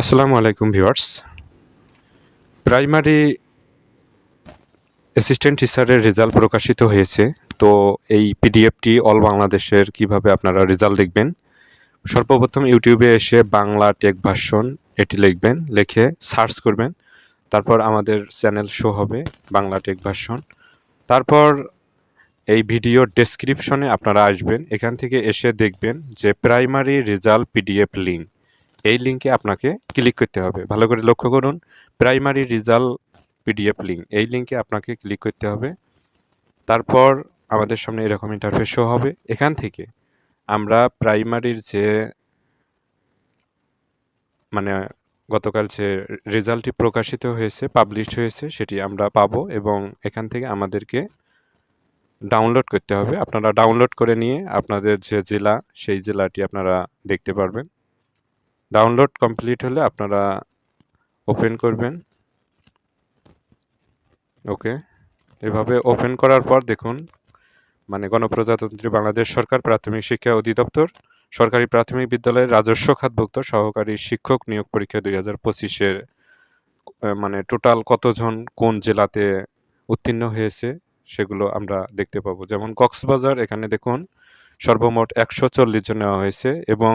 আসসালামু আলাইকুম viewers. Primary assistant টিচারের রেজাল্ট প্রকাশিত হয়েছে। তো এই পিডিএফটি অল বাংলাদেশের কীভাবে আপনারা রেজাল্ট দেখবেন? সর্বপ্রথম ইউটিউবে এসে বাংলা টেক ভার্সন এটি লিখবেন, লিখে সার্চ করবেন। তারপর আমাদের চ্যানেল শো হবে বাংলা টেক ভার্সন। তারপর এই ভিডিও ডেসক্রিপশনে আপনারা আসবেন। এখান থেকে এসে দেখবেন যে প্রাইমারি রেজাল্ট পিডিএফ লিঙ্ক। এই লিঙ্কে আপনাকে ক্লিক করতে হবে। ভালো করে লক্ষ্য করুন প্রাইমারি রেজাল্ট পিডিএফ লিঙ্ক এই লিঙ্কে আপনাকে ক্লিক করতে হবে। তারপর আমাদের সামনে এরকম ইন্টারফেস শো হবে। এখান থেকে আমরা প্রাইমারির যে মানে গতকাল যে রেজাল্টটি প্রকাশিত হয়েছে পাবলিশ হয়েছে, সেটি আমরা পাবো এবং এখান থেকে আমাদেরকে ডাউনলোড করতে হবে। আপনারা ডাউনলোড করে নিয়ে আপনাদের যে জেলা, সেই জেলাটি আপনারা দেখতে পারবেন। ডাউনলোড কমপ্লিট হলে আপনারা ওপেন করবেন। ওকে এভাবে ওপেন করার পর দেখুন মানে গণপ্রজাতন্ত্রী বাংলাদেশ সরকার, প্রাথমিক শিক্ষা অধিদপ্তর, সরকারি প্রাথমিক বিদ্যালয়ের রাজস্ব খাতভুক্ত সহকারী শিক্ষক নিয়োগ পরীক্ষা দুই হাজার পঁচিশের মানে টোটাল কতজন কোন জেলাতে উত্তীর্ণ হয়েছে সেগুলো আমরা দেখতে পাবো। যেমন কক্সবাজার, এখানে দেখুন, সর্বমোট একশো চল্লিশ জন নেওয়া হয়েছে এবং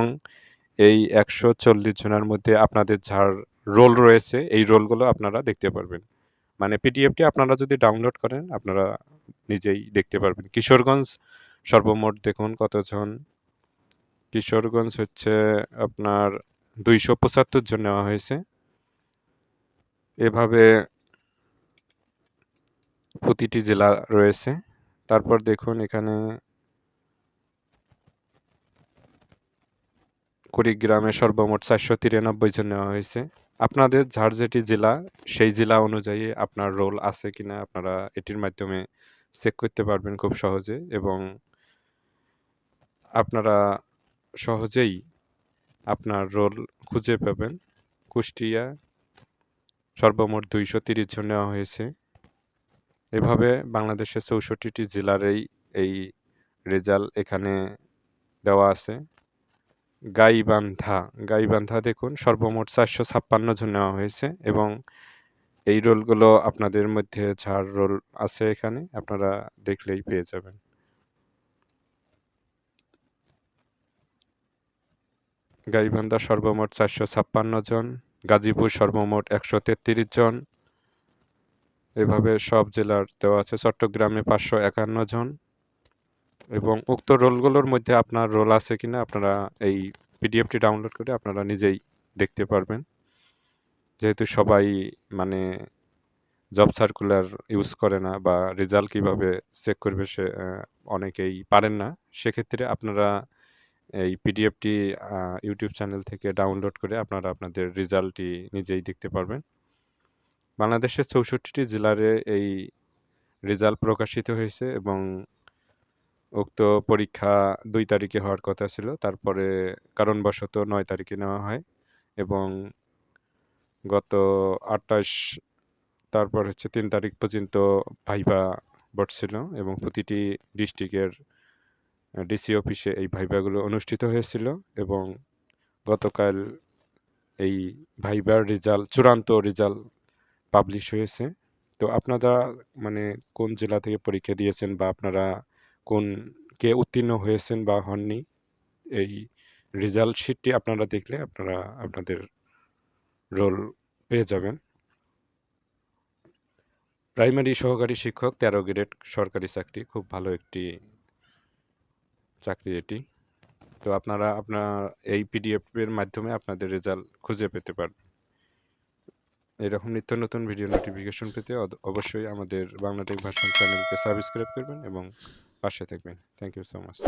এই একশো চল্লিশ জনের মধ্যে আপনাদের যার রোল রয়েছে, এই রোলগুলো আপনারা দেখতে পারবেন। মানে পিডিএফটি আপনারা যদি ডাউনলোড করেন, আপনারা নিজেই দেখতে পারবেন। কিশোরগঞ্জ সর্বমোট দেখুন কতজন। কিশোরগঞ্জ হচ্ছে আপনার দুইশো পঁচাত্তর জন নেওয়া হয়েছে। এভাবে প্রতিটি জেলা রয়েছে। তারপর দেখুন এখানে কুড়িগ্রামে সর্বমোট চারশো তিরানব্বই জন নেওয়া হয়েছে। আপনাদের যার যেটি জেলা, সেই জেলা অনুযায়ী আপনার রোল আছে কিনা আপনারা এটির মাধ্যমে চেক করতে পারবেন খুব সহজে এবং আপনারা সহজেই আপনার রোল খুঁজে পাবেন। কুষ্টিয়া সর্বমোট দুইশো তিরিশ জন নেওয়া হয়েছে। এভাবে বাংলাদেশের চৌষট্টিটি জেলার এই এই রেজাল্ট এখানে দেওয়া আছে। গাইবান্ধা। গাইবান্ধা দেখুন, সর্বমোট চারশো ছাপ্পান্ন জন নেওয়া হয়েছে এবং এই রোলগুলো আপনাদের মধ্যে যার রোল আছে এখানে, আপনারা দেখলেই পেয়ে যাবেন। গাইবান্ধা সর্বমোট চারশো ছাপ্পান্ন জন, গাজীপুর সর্বমোট একশো তেত্রিশ জন, এভাবে সব জেলার দেওয়া আছে। চট্টগ্রামে পাঁচশো একান্ন জন এবং উক্ত রোলগুলোর মধ্যে আপনার রোল আছে কিনা আপনারা এই পিডিএফটি ডাউনলোড করে আপনারা নিজেই দেখতে পারবেন। যেহেতু সবাই মানে জব সার্কুলার ইউজ করে না বা রেজাল্ট কীভাবে চেক করবে সে অনেকেই পারেন না। সেক্ষেত্রে আপনারা এই পিডিএফটি ইউটিউব চ্যানেল থেকে ডাউনলোড করে আপনারা আপনাদের রেজাল্টটি নিজেই দেখতে পারবেন। বাংলাদেশের চৌষট্টিটি জেলারে এই রেজাল্ট প্রকাশিত হয়েছে এবং উক্ত পরীক্ষা দুই তারিখে হওয়ার কথা ছিল। তারপরে কারণবশত নয় তারিখে নেওয়া হয় এবং গত আটাশ তারপর হচ্ছে তিন তারিখ পর্যন্ত ভাইবা বসছিল এবং প্রতিটি ডিস্ট্রিক্টের ডিসি অফিসে এই ভাইবাগুলো অনুষ্ঠিত হয়েছিল এবং গতকাল এই ভাইবার রেজাল্ট, চূড়ান্ত রেজাল্ট পাবলিশ হয়েছে। তো আপনারা মানে কোন জেলা থেকে পরীক্ষা দিয়েছেন বা আপনারা কোন, কে উত্তীর্ণ হয়েছেন বা হননি, এই রেজাল্ট শিটটি আপনারা দেখলে আপনারা আপনাদের রোল পেয়ে যাবেন। প্রাইমারি সহকারী শিক্ষক, তেরো গ্রেড সরকারি চাকরি, খুব ভালো একটি চাকরি এটি। তো আপনারা আপনার এই পিডিএফের মাধ্যমে আপনাদের রেজাল্ট খুঁজে পেতে পারবেন এরকম নিত্য নতুন ভিডিও নোটিফিকেশন পেতে অবশ্যই আমাদের বাংলাটেক ভাষণ চ্যানেলকে সাবস্ক্রাইব করবেন এবং পাশে থাকবেন থ্যাংক ইউ সো মাচ